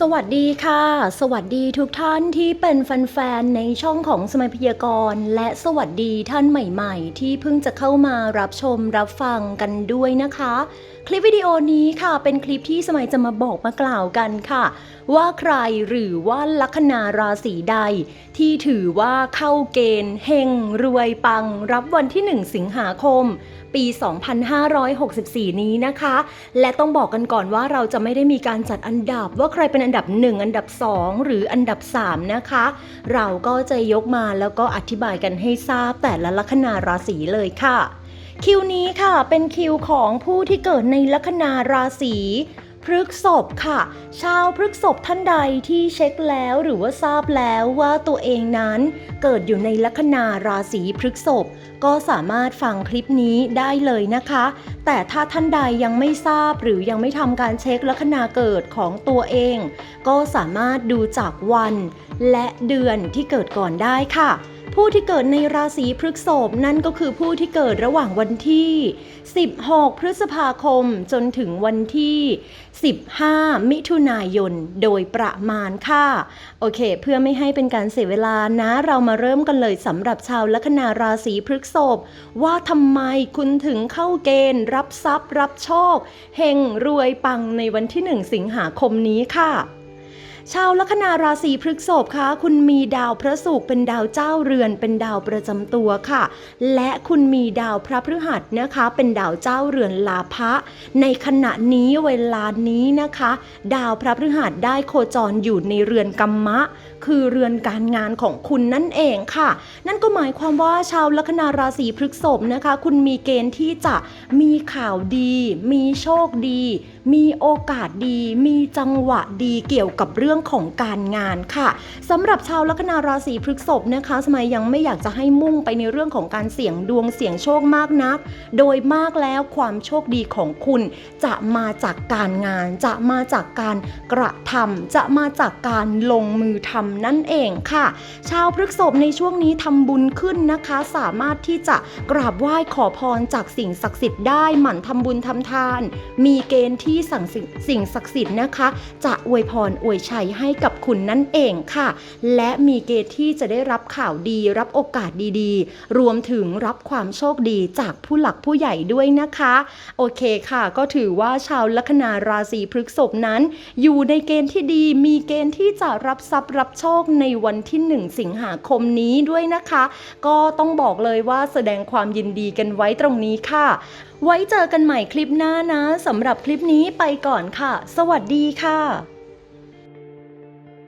สวัสดีค่ะ สวัสดีทุกท่านที่เป็นแฟนๆในช่องของสมัยพยากรณ์ และสวัสดีท่านใหม่ๆ ที่เพิ่งจะเข้ามารับชมรับฟังกันด้วยนะคะ คลิปวิดีโอนี้ค่ะเป็นคลิปที่สมัยจะมาบอกมากล่าวกันค่ะ ว่าใครหรือว่าลัคนาราศีใด ที่ถือว่าเข้าเกณฑ์เฮงรวยปัง รับวันที่ 1 สิงหาคมปี 2564 นี้นะคะ และต้องบอกกันก่อนว่าเราจะไม่ได้มีการจัดอันดับว่าใครเป็นอันดับ 1 อันดับ 2 หรืออันดับ 3 นะคะ เราก็จะยกมาแล้วก็อธิบายกันให้ทราบแต่ละลัคนาราศีเลยค่ะ คิวนี้ค่ะเป็นคิวของผู้ที่เกิดในลัคนาราศี พฤกษภค่ะ ชาวพฤกษภท่านใดที่เช็คแล้วหรือว่าทราบแล้วว่าตัวเองนั้นเกิดอยู่ในลัคนาราศีพฤกษภก็สามารถฟังคลิปนี้ได้เลยนะคะ แต่ถ้าท่านใดยังไม่ทราบหรือยังไม่ทำการเช็คลัคนาเกิดของตัวเอง ก็สามารถดูจากวัน และเดือนที่เกิดก่อนได้ค่ะ ผู้ที่เกิดในราศีพฤกษภนั่นก็คือผู้ที่เกิดระหว่างวันที่ 16 พฤษภาคมจนถึงวันที่ 15 มิถุนายนโดยประมาณค่ะ โอเค เพื่อไม่ให้เป็นการเสียเวลานะ เรามาเริ่มกันเลยสำหรับชาวลัคนาราศีพฤกษภว่าทำไมคุณถึงเข้าเกณฑ์ รับทรัพย์ รับโชคเฮงรวยปังในวันที่ 1 สิงหาคมนี้ค่ะ ชาวลัคนาราศีพฤษภคะคุณมีดาวพระศุกร์เป็นดาวเจ้าเรือน เป็นดาวประจำตัวค่ะ และคุณมีดาวพระพฤหัสนะคะ เป็นดาวเจ้าเรือนลาภะในขณะนี้เวลานี้นะคะ ดาวพระพฤหัสได้โคจรอยู่ในเรือนกัมมะ คือเรือนการงานของคุณนั่นเองค่ะ นั่นก็หมายความว่าชาวลัคนาราศีพฤษภนะคะ คุณมีเกณฑ์ที่จะมีข่าวดี มีโชคดีมีโอกาสดี มีจังหวะดีเกี่ยวกับเรื่องของการงานค่ะสำหรับชาวลัคนาราศีพฤษภนะคะสมัยยังไม่อยากจะให้มุ่งไปในเรื่องของการเสี่ยงดวงเสี่ยงโชคมากนัก โดยมากแล้วความโชคดีของคุณ จะมาจากการงาน จะมาจากการกระทำจะมาจากการลงมือทำนั่นเองค่ะ ชาวพฤษภในช่วงนี้ทำบุญขึ้นนะคะ สามารถที่จะกราบไหว้ขอพรจากสิ่งศักดิ์สิทธิ์ได้หมั่นทำบุญทำทาน มีเกณฑ์ที่สั่สิ่งสิ่งศักดิ์สิทธิ์นะคะ จะอวยพรอวยชัยให้กับคุณนั่นเองค่ะ และมีเกณฑ์ที่จะได้รับข่าวดีรับโอกาสดีๆ รวมถึงรับความโชคดีจากผู้หลักผู้ใหญ่ด้วยนะคะ โอเคค่ะ ก็ถือว่าชาวลัคนาราศีพฤษภนั้น อยู่ในเกณฑ์ที่ดีมีเกณฑ์ที่จะรับทรัพย์รับโชคในวันที่ 1 สิงหาคมนี้ด้วยนะคะ ก็ต้องบอกเลยว่าแสดงความยินดีกันไว้ตรงนี้ค่ะ ไว้เจอกันใหม่คลิปหน้านะสำหรับคลิปนี้ไปก่อนค่ะ สวัสดีค่ะ